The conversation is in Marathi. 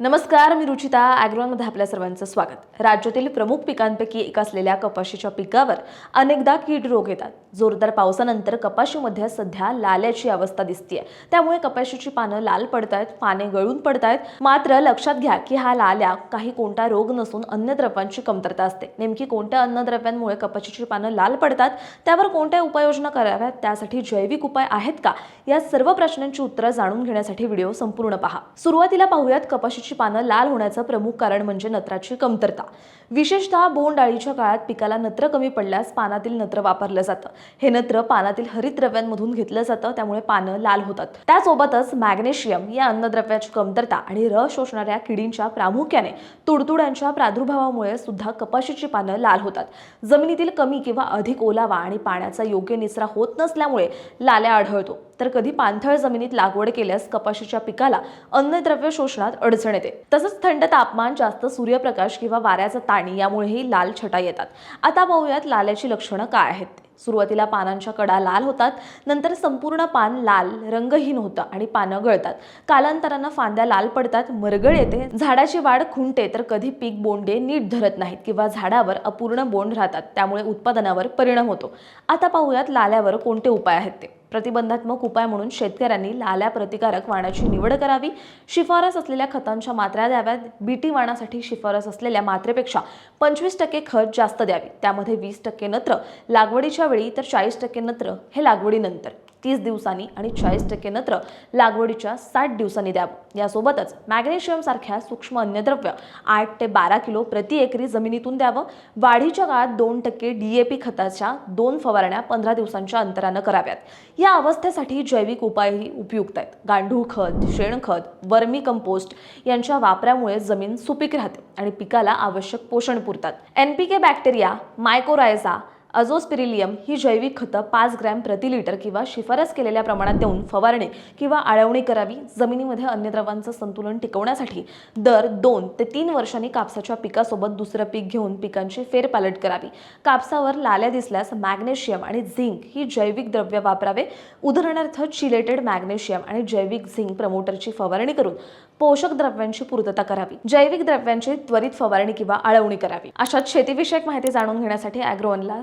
नमस्कार मी रुचिता. ॲग्रॉनमध्ये आपल्या सर्वांचं स्वागत. राज्यातील प्रमुख पिकांपैकी एक असलेल्या कपाशीच्या पिकावर अनेकदा कीड रोग येतात. जोरदार पावसानंतर कपाशीमध्ये सध्या लाल्याची अवस्था दिसते त्यामुळे कपाशीची पानं लाल पडतायत पाने गळून पडतायत. मात्र लक्षात घ्या की हा लाल्या काही कोणता रोग नसून अन्नद्रव्यांची कमतरता असते. नेमकी कोणत्या अन्नद्रव्यांमुळे कपाशीची पानं लाल पडतात त्यावर कोणत्या उपाययोजना कराव्यात त्यासाठी जैविक उपाय आहेत का? या सर्व प्रश्नांची उत्तरं जाणून घेण्यासाठी व्हिडिओ संपूर्ण पहा. सुरुवातीला पाहूयात कपाशीची पानं लाल होण्याचं प्रमुख कारण म्हणजे नत्राची कमतरता. विशेषतः बोंड अळीच्या काळात पिकाला नत्र कमी पडल्यास पानातील नत्र वापरलं जातं. हे नत्र पानातील हरितद्रव्यांमधून घेतलं जातं त्यामुळे पानं लाल होतात. त्यासोबतच मॅग्नेशियम या अन्नद्रव्याची कमतरता आणि रस शोषणाऱ्या किडींच्या प्रामुख्याने तुडतुड्यांच्या प्रादुर्भावामुळे सुद्धा कपाशीची पानं लाल होतात. जमिनीतील कमी किंवा अधिक ओलावा आणि पाण्याचा योग्य निचरा होत नसल्यामुळे लाल्या आढळतो. तर कधी पाणथळ जमिनीत लागवड केल्यास कपाशीच्या पिकाला अन्नद्रव्य शोषणात अडचण येते. तसंच थंड तापमान जास्त सूर्यप्रकाश किंवा वाऱ्याचा ताणी यामुळेही लाल छटा येतात. आता पाहूयात लाल्याची लक्षणं काय आहेत. ते. सुरुवातीला पानांच्या कडा लाल होतात नंतर संपूर्ण पान लाल रंगहीन होतं आणि पानं गळतात. कालांतरानं फांद्या लाल पडतात मरगळ येते. झाडाची वाढ खुंटे तर कधी पीक बोंडे नीट धरत नाहीत किंवा झाडावर अपूर्ण बोंड राहतात त्यामुळे उत्पादनावर परिणाम होतो. आता पाहूयात लाल्यावर कोणते उपाय आहेत ते. प्रतिबंधात्मक उपाय म्हणून शेतकऱ्यांनी लाल्या प्रतिकारक वाणाची निवड करावी. शिफारस असलेल्या खतांच्या मात्रा द्याव्यात. बीटी वाणासाठी शिफारस असलेल्या मात्रेपेक्षा पंचवीस टक्के खत जास्त द्यावी. त्यामध्ये वीस टक्के नत्र. लागवडीच्या वेळी तर चाळीस टक्के नत्र हे लागवडीनंतर. तीस दिवसांनी आणि चाळीस टक्के नत्र लागवडीच्या साठ दिवसांनी द्यावं. यासोबतच मॅग्नेशियम सारख्या सूक्ष्म अन्नद्रव्य आठ ते बारा किलो प्रति एकरी जमिनीतून द्यावं. वाढीच्या काळात दोन टक्के डीएपी खताच्या दोन फवारण्या पंधरा दिवसांच्या अंतरानं कराव्यात. या अवस्थेसाठी जैविक उपायही उपयुक्त आहेत. गांडूळ खत शेणखत वर्मी कंपोस्ट यांच्या वापरामुळे जमीन सुपीक राहते आणि पिकाला आवश्यक पोषण पुरतात. एनपीके बॅक्टेरिया मायकोरायझा अजोस्पिरिलियम ही जैविक खतं पाच ग्रॅम प्रति लिटर किंवा शिफारस केलेल्या प्रमाणात देऊन फवारणी किंवा आळवणी करावी. जमिनीमध्ये अन्नद्रवांचं संतुलन टिकवण्यासाठी दर दोन ते तीन वर्षांनी कापसाच्या पिकासोबत दुसरं पीक घेऊन पिकांची फेरपालट करावी. कापसावर लाल्या दिसल्यास मॅग्नेशियम आणि झिंक ही जैविक द्रव्य वापरावे. उदाहरणार्थ चिलेटेड मॅग्नेशियम आणि जैविक झिंक प्रमोटरची फवारणी करून पोषक द्रव्यांची पूर्तता करावी. जैविक द्रव्यांची त्वरित फवारणी किंवा आळवणी करावी. अशाच शेतीविषयक माहिती जाणून घेण्यासाठी अॅग्रोवनला